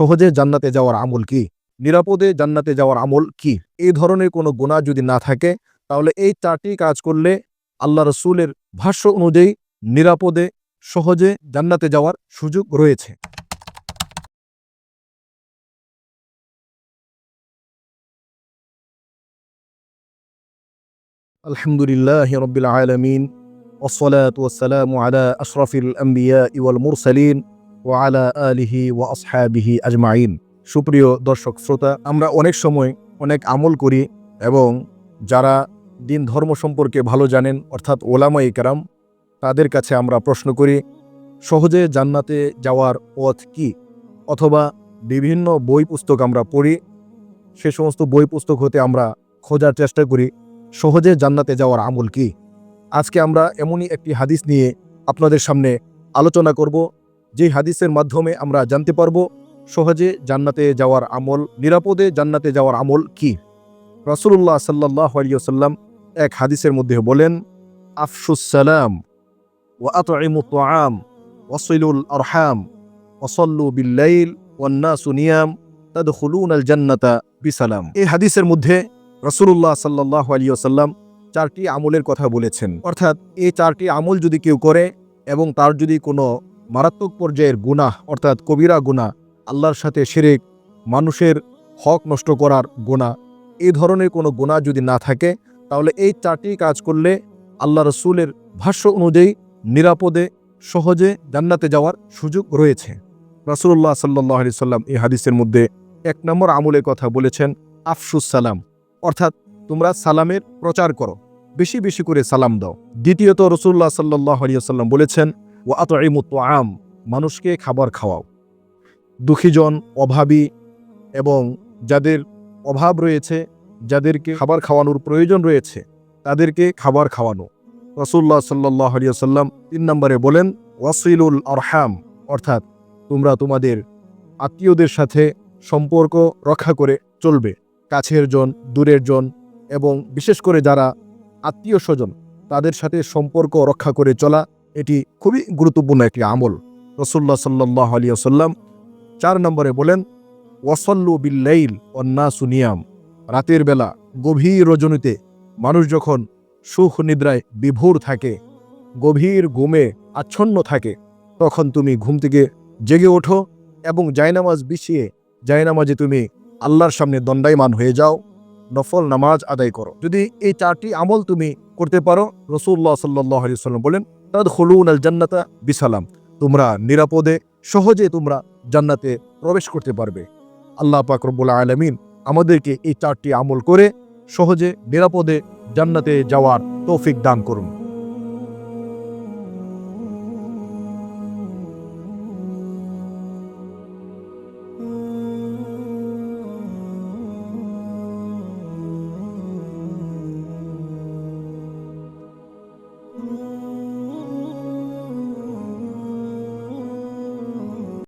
সহজে জান্নাতে যাওয়ার আমল কি? নিরাপদে জান্নাতে যাওয়ার আমল কি? এই ধরনের কোনো গুণা যদি না থাকে, তাহলে এই চারটি কাজ করলে আল্লাহ রসুলের ভাষ্য অনুযায়ী নিরাপদে, সহজে জান্নাতে যাওয়ার সুযোগ রয়েছে। আলহামদুলিল্লাহ রবিল আলমিন ওসলাত ওসালাম আলা আশরফিল আম্বিয়া ইউল মুরসালিন। ও আলা আলিহি ও আসহাবিহি আজমাইন। সুপ্রিয় দর্শক শ্রোতা, আমরা অনেক সময় অনেক আমল করি এবং যারা দিন ধর্ম সম্পর্কে ভালো জানেন, অর্থাৎ ওলামা ইকরাম তাদের কাছে আমরা প্রশ্ন করি, সহজে জান্নাতে যাওয়ার পথ কি? অথবা বিভিন্ন বই পুস্তক আমরা পড়ি, সে সমস্ত বই পুস্তক হতে আমরা খোঁজার চেষ্টা করি, সহজে জান্নাতে যাওয়ার আমল কি? আজকে আমরা এমনই একটি হাদিস নিয়ে আপনাদের সামনে আলোচনা করব যে হাদিসের মাধ্যমে আমরা জানতে পারব, সহজে জান্নাতে যাওয়ার আমল, নিরাপদে জান্নাতে যাওয়ার আমল কি? রসুল্লাহ সাল্লাহ আলিয়াল্লাম এক হাদিসের মধ্যে বলেন আফসুসালাম ও আতঈমুত্তাম ওসিলুল আরহাম ওসল্লু বিল্লাইল ওয়ান্না সুনিয়াম তাদখুলুন আল জান্নাতা বিসালাম। এই হাদিসের মধ্যে রসুল্লাহ সাল্লাহ আলিয়াল্লাম চারটি আমলের কথা বলেছেন। অর্থাৎ এই চারটি আমল যদি কেউ করে এবং তার যদি কোনো মারাত্মক পর্যায়ের গুনাহ, অর্থাৎ কবিরা গুনাহ, আল্লাহর সাথে শিরিক, মানুষের হক নষ্ট করার গোনা এই ধরনের কোনো গোনা যদি না থাকে, তাহলে এই চারটি কাজ করলে আল্লাহ রসুলের ভাষ্য অনুযায়ী নিরাপদে, সহজে জান্নাতে যাওয়ার সুযোগ রয়েছে। রাসুল্লাহ সাল্লাহ আলি সাল্লাম এই হাদিসের মধ্যে এক নম্বর আমলের কথা বলেছেন, আফসুস সালাম। অর্থাৎ তোমরা সালামের প্রচার করো, বেশি বেশি করে সালাম দাও। দ্বিতীয়ত রসুল্লাহ সাল্লাহ আলিয়াল্লাম বলেছেন ও আত আম মানুষকে খাবার খাওয়াও। দুঃখীজন, অভাবী এবং যাদের অভাব রয়েছে, যাদেরকে খাবার খাওয়ানোর প্রয়োজন রয়েছে, তাদেরকে খাবার খাওয়ানো। রসুল্লাহ সাল্লাহ আলিয়াল্লাম তিন নম্বরে বলেন, ওয়াসিলুল আরহাম অর্থাৎ তোমরা তোমাদের আত্মীয়দের সাথে সম্পর্ক রক্ষা করে চলবে। কাছের জন, দূরের জন এবং বিশেষ করে যারা আত্মীয় স্বজন তাদের সাথে সম্পর্ক রক্ষা করে চলা এটি খুবই গুরুত্বপূর্ণ একটি আমল। রসুল্লাহ সাল্লাহ আলিয়াল্লাম চার নম্বরে বলেন ওয়াসল্লু বিল্লাইল অন্না সুনিয়াম রাতের বেলা গভীর রজনীতে মানুষ যখন সুখ নিদ্রায় বিভোর থাকে, গভীর ঘুমে আচ্ছন্ন থাকে, তখন তুমি ঘুম থেকে জেগে ওঠো এবং জায়নামাজ বিছিয়ে, জায়নামাজে তুমি আল্লাহর সামনে দণ্ডায়মান হয়ে যাও। নফল নামাজ আদায় করো। যদি এই চারটি আমল তুমি করতে পারো রসুল্লাহ সাল্লাহ আলি সাল্লাম বলেন তাদ হলুন আল জান্নাতা বিসালাম। তোমরা নিরাপদে, সহজে তোমরা জান্নাতে প্রবেশ করতে পারবে। আল্লাহ পাক আলমিন আমাদেরকে এই চারটি আমল করে সহজে, নিরাপদে জান্নাতে যাওয়ার তৌফিক দান করুন।